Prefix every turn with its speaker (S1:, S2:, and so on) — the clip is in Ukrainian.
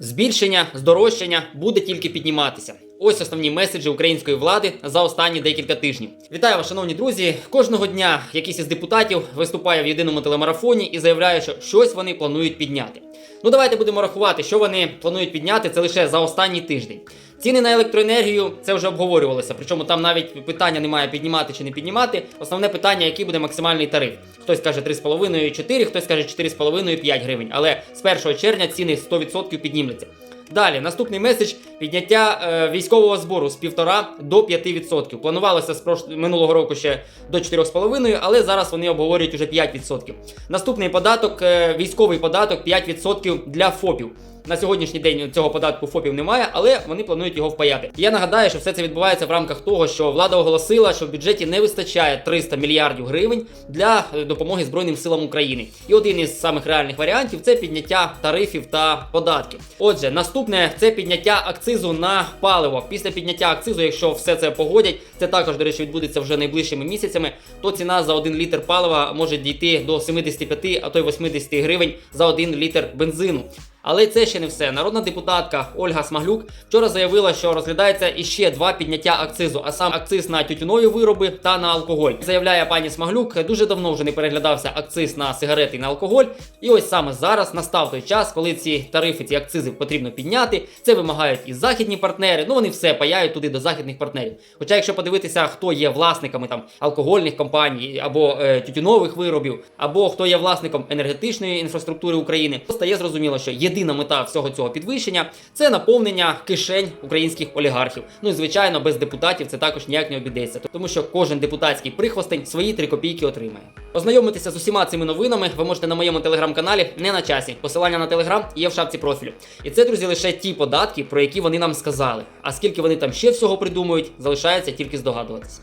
S1: Збільшення, здорожчання буде тільки підніматися. Ось основні меседжі української влади за останні декілька тижнів. Вітаю вас, шановні друзі. Кожного дня якийсь із депутатів виступає в єдиному телемарафоні і заявляє, що щось вони планують підняти. Ну давайте будемо рахувати, що вони планують підняти це лише за останній тиждень. Ціни на електроенергію це вже обговорювалося. Причому там навіть питання немає піднімати чи не піднімати. Основне питання, який буде максимальний тариф. Хтось каже 3,5 4, хтось каже 4,5 5 гривень. Але з 1 червня ціни 100% піднімуться. Далі, наступний меседж підняття е, військового збору з 1,5 до 5%. Планувалося з прош... минулого року ще до 4,5, але зараз вони обговорюють уже 5%. Наступний податок, е, військовий податок 5% для ФОПів. На сьогоднішній день цього податку ФОПів немає, але вони планують його впаяти. Я нагадаю, що все це відбувається в рамках того, що влада оголосила, що в бюджеті не вистачає 300 мільярдів гривень для е, допомоги Збройним силам України. І один із самих реальних варіантів це підняття тарифів та податків. Отже, наступне це підняття акцизу на паливо. Після підняття акцизу, якщо все це погодять, це також, до речі, відбудеться вже найближчими місяцями, то ціна за 1 літр палива може дійти до 75, а то й 80 гривень за 1 літр бензину. Але це ще не все. Народна депутатка Ольга Смаглюк вчора заявила, що розглядається іще два підняття акцизу, а сам акциз на тютюнові вироби та на алкоголь. Заявляє пані Смаглюк, дуже давно вже не переглядався акциз на сигарети і на алкоголь. І ось саме зараз настав той час, коли ці тарифи, ці акцизи потрібно підняти. Це вимагають і західні партнери. Ну вони все паяють туди до західних партнерів. Хоча, якщо подивитися, хто є власниками там алкогольних компаній або е, тютюнових виробів, або хто є власником енергетичної інфраструктури України, то стає зрозуміло, що єдина мета всього цього підвищення це наповнення кишень українських олігархів. Ну і звичайно, без депутатів це також ніяк не обійдеться, тому що кожен депутатський прихвостень свої три копійки отримає. Ознайомитися з усіма цими новинами ви можете на моєму телеграм-каналі не на часі. Посилання на телеграм є в шапці профілю. І це, друзі, лише ті податки, про які вони нам сказали. А скільки вони там ще всього придумують, залишається тільки здогадуватися.